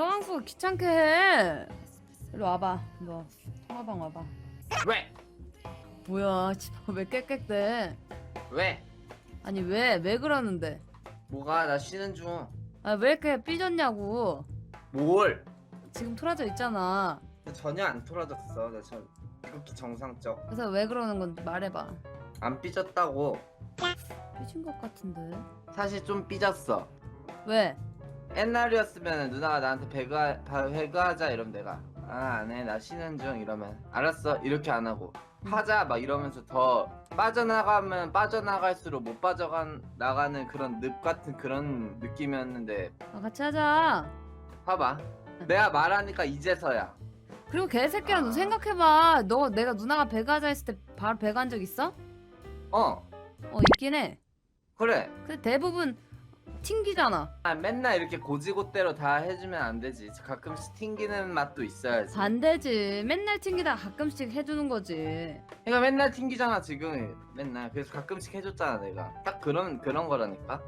서강수 귀찮게 해. 일로 와봐. 너 통화방 와봐. 왜? 뭐야, 집왜 깨끗대? 왜? 아니 왜? 왜 그러는데? 뭐가 나 쉬는 중. 아 왜 이렇게 삐졌냐고. 뭘? 지금 틀어져 있잖아. 전혀 안 틀어졌어. 나전 극히 정상적. 그래서 왜 그러는 건지 말해봐. 안 삐졌다고. 삐진 것 같은데. 사실 좀 삐졌어. 왜? 옛날이었으면 누나가 나한테 배그 배그하자 이러면 내가 아 안해 나 쉬는 중 이러면 알았어 이렇게 안 하고 하자 막 이러면서 더 빠져나가면 빠져나갈수록 못 빠져간 나가는 그런 늪 같은 그런 느낌이었는데 아, 같이 하자. 봐봐 내가 말하니까 이제서야 그리고 개새끼야 너 아. 생각해봐. 너 내가 누나가 배가자 했을 때 바로 한적 있어? 어 어 있긴 해. 그래 근데 대부분 튕기잖아. 아, 맨날 이렇게 고지고대로 다 해주면 안 되지 가끔씩 튕기는 맛도 있어야지 반대지. 맨날 튕기다 가끔씩 해주는 거지. 그러니까 맨날 튕기잖아 지금 맨날 그래서 가끔씩 해줬잖아 내가 딱 그런 그런 거라니까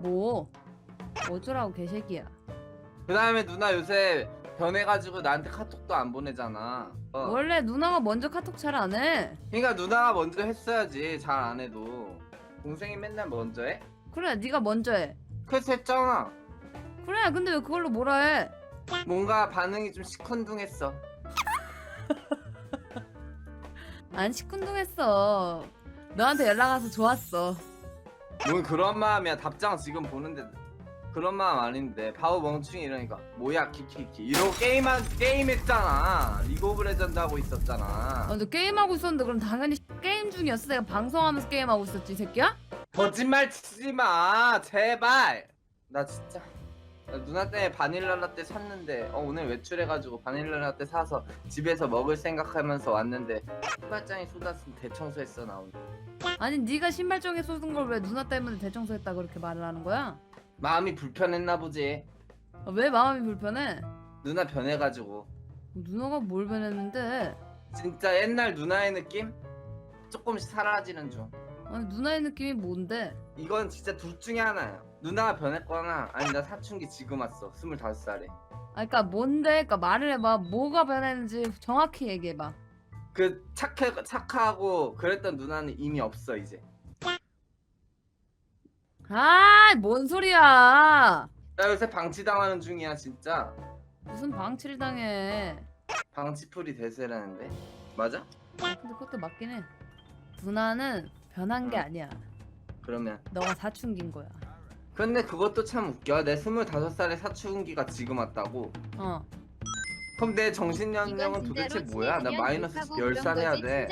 뭐? 어쩌라고 개새끼야. 그 다음에 누나 요새 변해가지고 나한테 카톡도 안 보내잖아. 어. 원래 누나가 먼저 카톡 잘 안 해. 그러니까 누나가 먼저 했어야지. 잘 안 해도. 동생이 맨날 먼저 해? 그래 네가 먼저 해. 그래서 했잖아. 그래 근데 왜 그걸로 뭐라 해? 뭔가 반응이 좀 시큰둥했어. 안 시큰둥했어. 너한테 연락 와서 좋았어. 뭔 그런 마음이야. 답장 지금 보는데 그런 마음 아닌데. 바보 멍충이 이러니까 뭐야 키키키. 이러고 게임한 게임했잖아. 리그 오브 레전드 하고 있었잖아. 아, 너 게임하고 있었는데 그럼 당연히 게임 중이었어. 내가 방송하면서 게임하고 있었지 이 새끼야? 거짓말 치지 마. 제발. 나 진짜. 나 누나 때문에 바닐라 라떼 샀는데 어 오늘 외출해가지고 바닐라 라떼 사서 집에서 먹을 생각하면서 왔는데 신발장에 쏟았으면 대청소했어 나 오늘 아니 네가 신발장에 쏟은 걸 왜 누나 때문에 대청소했다 그렇게 말을 하는 거야? 마음이 불편했나 보지 아, 왜 마음이 불편해? 누나 변해가지고 누나가 뭘 변했는데? 진짜 옛날 누나의 느낌? 조금씩 사라지는 중 아니 누나의 느낌이 뭔데? 이건 진짜 둘 중에 하나야 누나가 변했거나 아니 나 사춘기 지금 왔어 25살에 아 그니까 뭔데? 그니까 말을 해봐. 뭐가 변했는지 정확히 얘기해봐. 그 착해 착하고 그랬던 누나는 이미 없어 이제 아, 뭔 소리야? 나 요새 방치당하는 중이야 진짜 무슨 방치를 당해? 방치풀이 대세라는데 맞아? 아, 근데 그것도 맞긴 해. 누나는 변한 게 응. 아니야. 그러면 너가 사춘기인 거야. 근데 그것도 참 웃겨 내 25살에 사춘기가 지금 왔다고 어. 그럼 내 정신연령은 도대체 뭐야 나 마이너스 10살 해야 돼뭘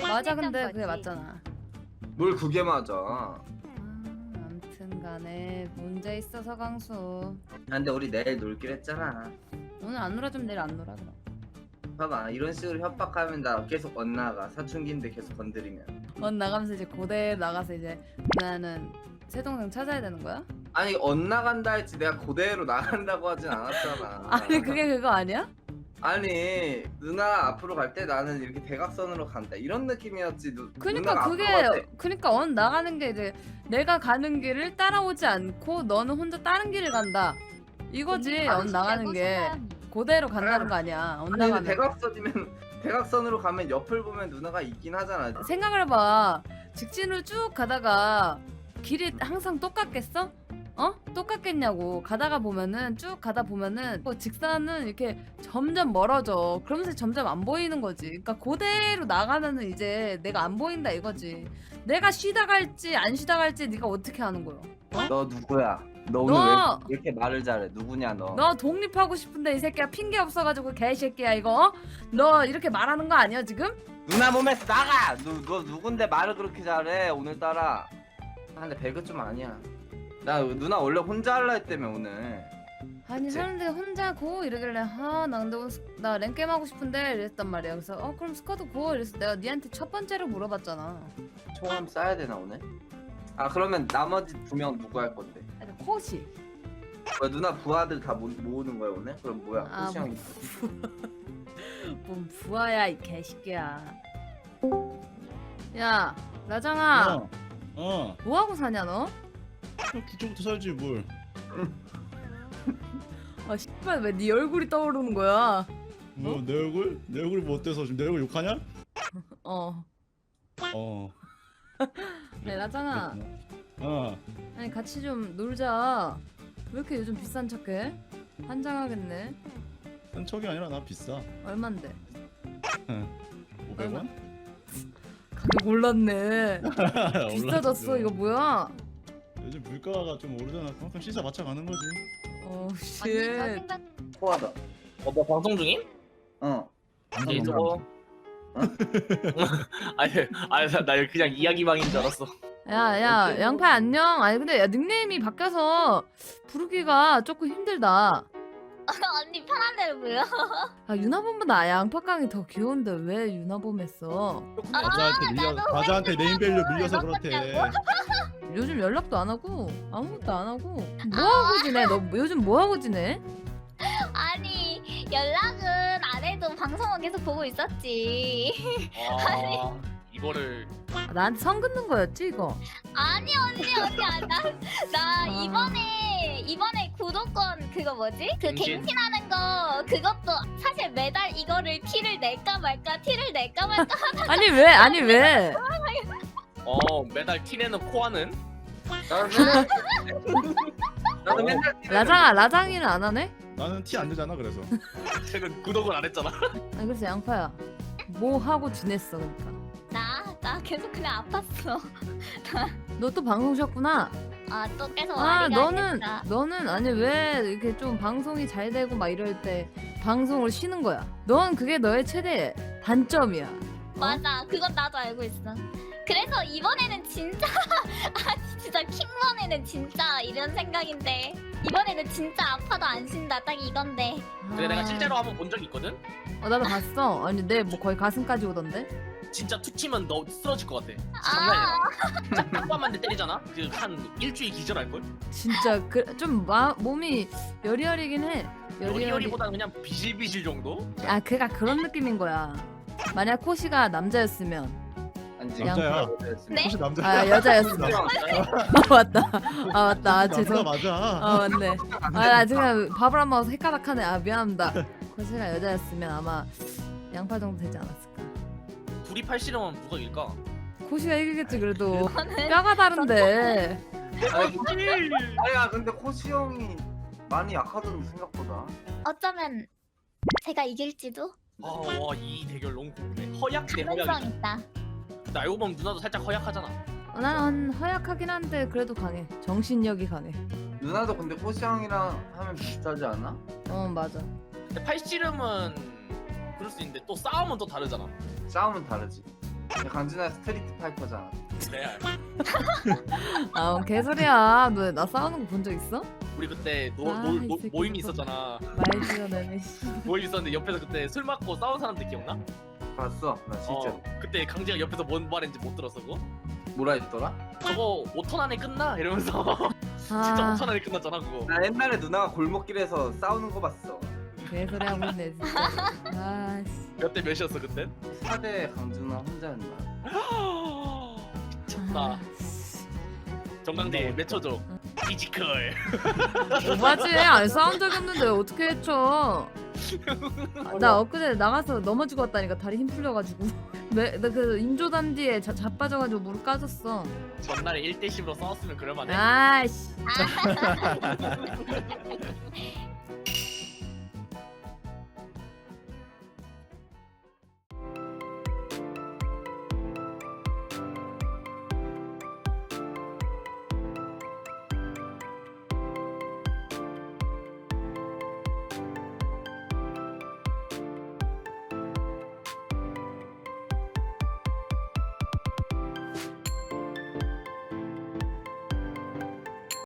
맞아, 근데 그게 맞잖아. 그게 맞아 아, 아무튼 간에 문제 있어 서 강수. 근데 우리 내일 놀기로 했잖아 오늘 안 놀아주면 내일 안 놀아 그럼. 봐봐 이런 식으로 협박하면 나 계속 엇나가 사춘기인데 계속 건드리면 언 나가면서 이제 고대 나가서 이제 나는 새 동생 찾아야 되는 거야? 아니 엇나간다 했지 내가 고대로 나간다고 하진 않았잖아 아니 그게 그거 아니야? 아니 누나 앞으로 갈 때 나는 이렇게 대각선으로 간다 이런 느낌이었지 누, 그니까 누나가 그게 앞으로 갈 때. 그니까 언 나가는 게 이제 내가 가는 길을 따라오지 않고 너는 혼자 다른 길을 간다. 이거지 언 나가는 게 고대로 간다는 거 아니야. 언 아니 근데 나가면 대각선이면 대각선으로 가면 옆을 보면 누나가 있긴 하잖아 생각을 해봐. 직진으로 쭉 가다가 길이 항상 똑같겠어? 어? 똑같겠냐고. 가다가 보면은 쭉 가다 보면은 뭐 직선은 이렇게 점점 멀어져. 그러면서 점점 안 보이는 거지. 그러니까 그대로 나가면은 이제 내가 안 보인다 이거지. 내가 쉬다 갈지 안 쉬다 갈지 네가 어떻게 하는 거야? 너 누구야? 너 오늘 너! 왜 이렇게 말을 잘해? 누구냐 너? 너 독립하고 싶은데 이 새끼야 핑계 없어가지고 개새끼야 이거. 어? 너 이렇게 말하는 거 아니야 지금? 누나 몸에서 나가! 너, 너 누군데 말을 그렇게 잘해 오늘따라 아, 근데 배그 좀 아니야 나 누나 원래 혼자 할라 했다며 오늘 아니 그치? 사람들이 혼자 고 이러길래 아나 근데 오늘 스- 나 랭게임 하고 싶은데 이랬단 말이야 그래서 어 그럼 스쿼드 고 이래서 내가 니한테 첫 번째로 물어봤잖아 총알 쏴야 되나 오늘? 아 그러면 나머지 두 명 누구 할 건데? 아니 코시 왜 누나 부하들 다 모, 모으는 거야 오늘? 그럼 뭐야? 아, 호시 뭐. 형이 뭔 부하야 이 개새끼야 야 라장아 어. 어. 뭐 하고 사냐 너? 그럼 그쪽부터 살지 뭘. 아 씨발 왜 네 얼굴이 떠오르는 거야? 뭐 내 얼굴? 내 얼굴이 뭐 어때서 지금 내 얼굴 욕하냐? 어. 어. 네 라장아. 그렇구나. 어. 아니 같이 좀 놀자. 왜 이렇게 요즘 비싼 척해? 한장하겠네. 한 척이 아니라 나 비싸. 얼만데? 500원? 가격 올랐네. 비싸졌어 이거 뭐야? 요즘 물가가 좀 오르잖아. 그만큼 시세 맞춰 가는 거지. 어 언니 씨. 짜증나 포하다. 어, 뭐 방송 중임? 어. 이제 저거. 아니, 아니 나- 나 그냥 이야기방인 줄 알았어. 야 야 양파 안녕. 아니 근데 야, 닉네임이 바뀌어서 부르기가 조금 힘들다. 언니 편한 대로 불러 아 유나봄보다 양파깡이 더 귀여운데 왜 유나봄 했어? 과자한테 밀려 나도 과자한테 네임밸류 밀려서 왜 그렇대. 요즘 연락도 안 하고 아무것도 안 하고 뭐 하고 지내? 너 요즘 뭐 하고 지내? 아니 연락은 안 해도 방송은 계속 보고 있었지 와, 이거를 아, 나한테 선 긋는 거였지 이거? 아니 언니 언니 아, 나, 나 아. 이번에 이번에 구독권 그거 뭐지? 그 갱신? 갱신하는 거 그것도 사실 매달 이거를 티를 낼까 말까 티를 낼까 말까 아니 왜? 아니 왜? 어 매달 티내는 코아는 나는 맨날 나는 맨날 라장아 라장이는 안 하네? 나는 티안 내잖아 그래서. 쟤는 구독을 안 했잖아. 아니 그래서 양파야 뭐 하고 지냈어 그러니까 계속 그냥 아팠어. 너 또 방송 쉬었구나? 아 또 계속 아 와리가 너는 됐다. 너는 아니 왜 이렇게 좀 방송이 잘 되고 막 이럴 때 방송을 쉬는 거야? 넌 그게 너의 최대 단점이야. 맞아. 그건 나도 알고 있어. 그래서 이번에는 진짜 아 진짜 킹번에는 진짜 이런 생각인데 이번에는 진짜 아파도 안 쉰다 딱 이건데 아. 내가 실제로 한번 본 적 있거든. 어 나도 봤어 아니 내 뭐 거의 가슴까지 오던데 진짜 툭 치면 너 쓰러질 것 같아. 장난이 아 아니라. 딱 한번만 때리잖아. 그 한 일주일 기절할 걸. 진짜 그좀 몸이 여리여리긴 해 여리여리 요리요리보다는 그냥 비실비실 정도. 아 그가 그런 느낌인 거야 만약 코시가 남자였으면 남자야. 네? 혹시 남자? 아 여자였으면 아 맞다 아 맞다 아, 남자 죄송 맞아. 아 맞네 아나 지금 밥을 안 먹어서 헷가닥하네 아 미안합니다 코시가 여자였으면 아마 양파 정도 되지 않았을까 둘이 팔 씨름하면 누가 이길까? 코시가 이기겠지 그래도 뼈가 다른데 아니야 근데 코시 형이 많이 약하던데 생각보다. 어쩌면 제가 이길지도 아 와이 대결 너무 궁금해. 허약 대 가능성 허약이다. 나 알고 보면 누나도 살짝 허약하잖아. 어, 난 허약하긴 한데 그래도 강해 정신력이 강해 누나도 근데 형이랑 하면 비슷하지 않아? 어 맞아 근데 팔 씨름은 그럴 수 있는데 또 싸움은 또 다르잖아. 싸움은 다르지. 근데 강진아 스트리트 파이터잖아. 레알. 아 어, 개소리야 너 나 싸우는 거 본 적 있어? 우리 그때 노, 아, 노, 이 노, 새끼 모임이. 있었잖아. 말지어 내내 모임 있었는데 옆에서 그때 술 맞고 싸운 사람들 기억나? 봤어 나 진짜. 어, 그때 강재가 옆에서 뭔 말인지 못 들었어 그거? 뭐라 했더라? 저거 5턴 안에 끝나 이러면서 진짜 아 5턴 안에 끝났잖아 그거. 나 옛날에 누나가 골목길에서 싸우는 거 봤어. 개소리 하고 있네 진짜 아 씨 몇 대 몇이었어 그때? 4대 강준아 혼자였나? 미쳤다. 정강대 맺혀줘. 피지컬. 오바지 안 싸운 적이 없는데 어떻게 해쳐 아, 나 엊그제 나가서 넘어지고 왔다니까 다리 힘 풀려가지고. 나그 인조단지에 자, 자빠져가지고 무릎 까졌어. 전날에 1대 10으로 싸웠으면 그럴만해. 아이씨